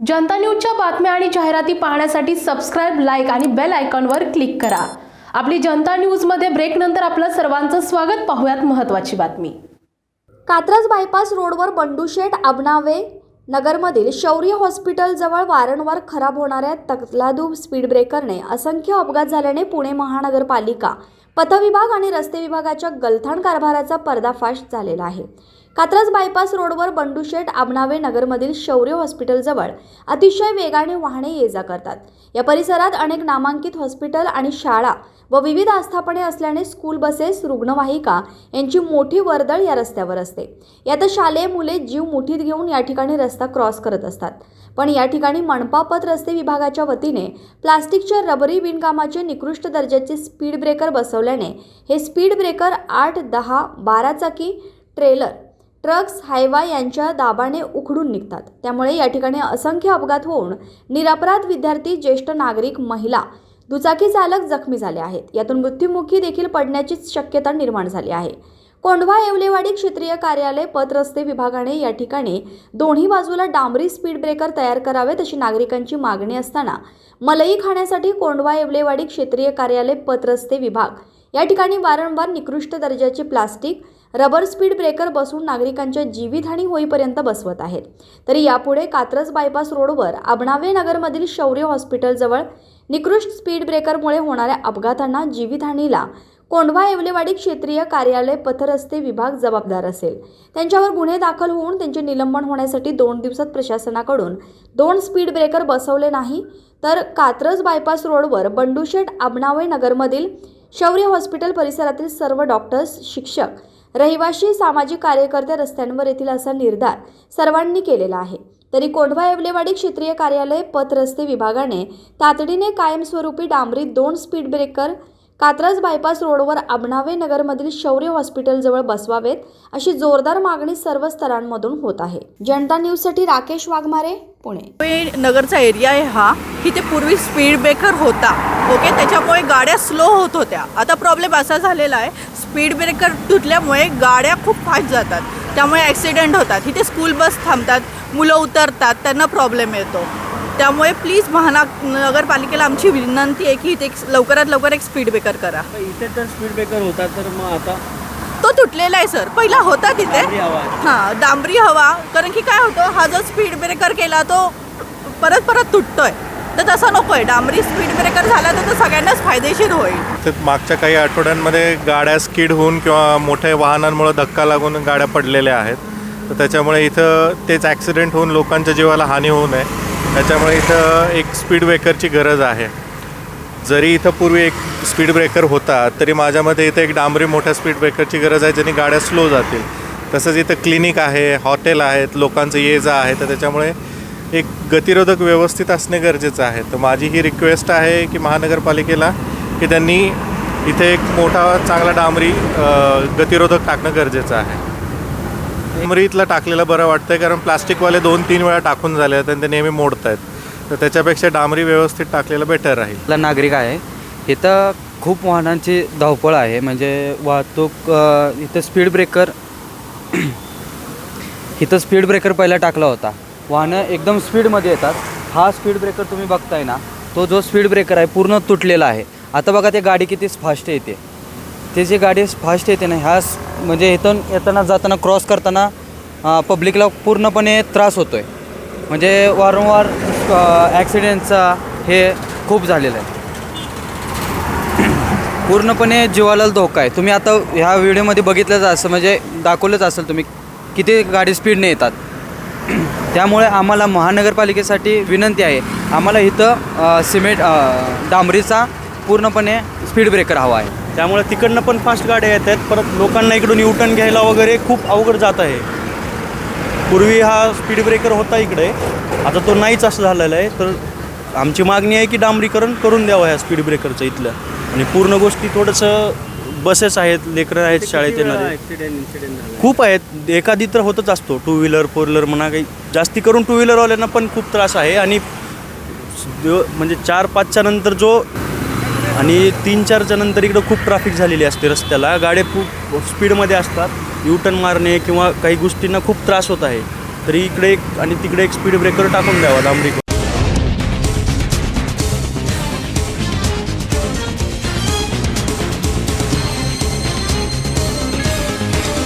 जनता न्यूजच्या बातम्या आणि जाहिराती पाहण्यासाठी सबस्क्राईब लाईक आणि बेल आयकॉनवर क्लिक करा. आपली जनता न्यूजमध्ये ब्रेक नंतर आपलं सर्वांचं स्वागत. पाहूयात महत्त्वाची बातमी. कात्रज बायपास रोडवर बंडूशेठ आबनावे नगरमधील शौर्य हॉस्पिटलजवळ वारंवार खराब होणाऱ्या तकलादू स्पीड ब्रेकरने असंख्य अपघात झाल्याने पुणे महानगरपालिका पथविभाग आणि रस्ते विभागाच्या गलथान कारभाराचा पर्दाफाश झालेला आहे. कात्रज बायपास रोडवर बंडूशेठ आबनावे नगरमधील शौर्य हॉस्पिटलजवळ अतिशय वेगाने वाहने ये जा करतात. या परिसरात अनेक नामांकित हॉस्पिटल आणि शाळा व विविध आस्थापने असल्याने स्कूल बसेस रुग्णवाहिका यांची मोठी वर्दळ या रस्त्यावर असते. यात शालेय मुले जीव मुठीत घेऊन या ठिकाणी रस्ता क्रॉस करत असतात. पण या ठिकाणी मनपापत रस्ते विभागाच्या वतीने प्लास्टिकच्या रबरी विणकामाचे निकृष्ट दर्जाचे स्पीड ब्रेकर बसवल्याने हे स्पीड ब्रेकर आठ दहा बारा चाकी ट्रेलर ट्रक्स हायवा यांच्या दाबाने उखडून निघतात. त्यामुळे या ठिकाणी असंख्य अपघात होऊन निरपराध विद्यार्थी ज्येष्ठ नागरिक महिला दुचाकी चालक जखमी झाले आहेत. यातून मृत्युमुखी देखील पडण्याची शक्यता निर्माण झाली आहे. कोंढवा येवलेवाडी क्षेत्रीय कार्यालय पथरस्ते विभागाने या ठिकाणी दोन्ही बाजूला डांबरी स्पीड ब्रेकर तयार करावेत अशी नागरिकांची मागणी असताना मलई खाण्यासाठी कोंढवा येवलेवाडी क्षेत्रीय कार्यालय पथरस्ते विभाग या ठिकाणी वारंवार निकृष्ट दर्जाचे प्लास्टिक रबर स्पीड ब्रेकर बसून नागरिकांच्या जीवितहानी होईपर्यंत बसवत आहेत. तरी यापुढे कात्रज बायपास रोडवर आबणावे नगरमधील शौर्य हॉस्पिटलजवळ निकृष्ट स्पीड ब्रेकरमुळे होणाऱ्या अपघातांना जीवितहानीला कोंढवा येवलेवाडी क्षेत्रीय कार्यालय पथरस्ते विभाग जबाबदार असेल. त्यांच्यावर गुन्हे दाखल होऊन त्यांचे निलंबन होण्यासाठी दोन दिवसात प्रशासनाकडून दोन स्पीड ब्रेकर बसवले नाही तर कात्रज बायपास रोडवर बंडूशेठ आबणावे नगरमधील शौर्य हॉस्पिटल परिसरातील सर्व डॉक्टर्स शिक्षक रहिवाशी सामाजिक कार्यकर्ते रस्त्यांवर येतील असा निर्धार सर्वांनी केलेला आहे. तरी कोंढवा येवलेवाडी क्षेत्रीय कार्यालय पथ रस्ते विभागाने तातडीने कायमस्वरूपी डांबरी दोन स्पीड ब्रेकर कात्रज बायपास रोडवर आबणावे नगरमधील शौर्य हॉस्पिटलजवळ बसवावेत अशी जोरदार मागणी सर्व स्तरांमधून होत आहे. जनता न्यूजसाठी राकेश वाघमारे पुणे. नगरचा एरिया आहे हा इथे पूर्वी स्पीड ब्रेकर होता. ओके? त्याच्यामुळे गाड्या स्लो होत होत्या. आता प्रॉब्लेम असा झालेला आहे स्पीड ब्रेकर तुटल्यामुळे गाड्या खूप फास्ट जातात. त्यामुळे ॲक्सिडेंट होतात. इथे स्कूल बस थांबतात मुलं उतरतात त्यांना प्रॉब्लेम येतो. त्यामुळे प्लीज महानग नगरपालिकेला आमची विनंती आहे की इथे एक लवकरात लवकर एक स्पीड ब्रेकर करा. इथे तर स्पीड ब्रेकर होता तर मग आता तो तुटलेला आहे सर. पहिला होता तिथे. हां डांबरी हवा. कारण की काय होतं हा जो स्पीड ब्रेकर केला तो परत परत तुटतोय. तर तसं नको आहे डांबरी स्पीड ब्रेकर झाला तर तो सगळ्यांनाच फायदेशीर होईल. तर मागच्या काही आठवड्यांमध्ये गाड्या स्किड होऊन किंवा मोठ्या वाहनांमुळे धक्का लागून गाड्या पडलेल्या आहेत. तर त्याच्यामुळे इथं तेच ॲक्सिडेंट होऊन लोकांच्या जीवाला हानी होऊ नये. त्याच्यामुळे इथं एक स्पीड ब्रेकरची गरज आहे. जरी इथं पूर्वी एक स्पीड ब्रेकर होता तरी माझ्या मते इथं एक डांबरी मोठ्या स्पीड ब्रेकरची गरज आहे ज्याने गाड्या स्लो जातील. तसंच इथं क्लिनिक आहे हॉटेल आहेत लोकांचं ये जा आहे तर त्याच्यामुळे एक गतिरोधक व्यवस्थित असणे गरजेचं आहे. तर माझी ही रिक्वेस्ट आहे की महानगरपालिकेला की त्यांनी इथे एक मोठा चांगला डांबरी गतिरोधक टाकणं गरजेचं आहे. डांबरी इथला टाकलेलं बरं वाटतंय कारण प्लास्टिकवाले दोन तीन वेळा टाकून झाले आहेत आणि ते नेहमी मोडत आहेत तर त्याच्यापेक्षा डांबरी व्यवस्थित टाकलेलं बेटर राहील. नागरिक आहे. इथं खूप वाहनांची धावपळ आहे. म्हणजे वाहतूक इथं स्पीड ब्रेकर इथं स्पीड ब्रेकर पहिला टाकला होता. वाहनं एकदम स्पीडमध्ये येतात. हा स्पीड ब्रेकर तुम्ही बघताय ना तो जो स्पीड ब्रेकर आहे पूर्ण तुटलेला आहे. आता बघा ते गाडी किती फास्ट येते. ते जी गाडी फास्ट येते ना ह्या म्हणजे इथून येताना जाताना क्रॉस करताना पब्लिकला पूर्णपणे त्रास होतो आहे म्हणजे वारंवार ॲक्सिडेंटचा हे खूप झालेलं आहे. पूर्णपणे जीवाला धोका आहे. तुम्ही आता ह्या व्हिडिओमध्ये बघितलंच असं म्हणजे दाखवलंच असेल तुम्ही किती गाडी स्पीडने येतात. त्यामुळे आम्हाला महानगरपालिकेसाठी विनंती आहे. आम्हाला इथं सिमेंट डांबरीचा पूर्णपणे स्पीड ब्रेकर हवा आहे. त्यामुळे तिकडनं पण फास्ट गाड्या येत आहेत परत लोकांना इकडून युटर्न घ्यायला वगैरे खूप अवघड जात आहे. पूर्वी हा स्पीड ब्रेकर होता इकडे. आता तो नाहीच असं झालेला आहे. तर आमची मागणी आहे की डांबरीकरण करून द्यावं ह्या स्पीड ब्रेकरचं इथलं. आणि पूर्ण गोष्टी थोडंसं बसेस आहेत लेकरं आहेत शाळेत येणारे खूप आहेत. एखादी तर होतच असतो. टू व्हीलर फोर व्हीलर म्हणा काही. जास्ती करून टू व्हीलरवाल्यांना पण खूप त्रास आहे. आणि जो- म्हणजे चार पाचच्या नंतर जो आणि तीन चारच्या नंतर इकडं खूप ट्रॅफिक झालेली असते रस्त्याला. गाड्या खूप स्पीडमध्ये असतात. युटर्न मारणे किंवा काही गोष्टींना खूप त्रास होत आहे. तरी इकडे एक आणि तिकडे एक स्पीड ब्रेकर टाकून द्यावा डांबरी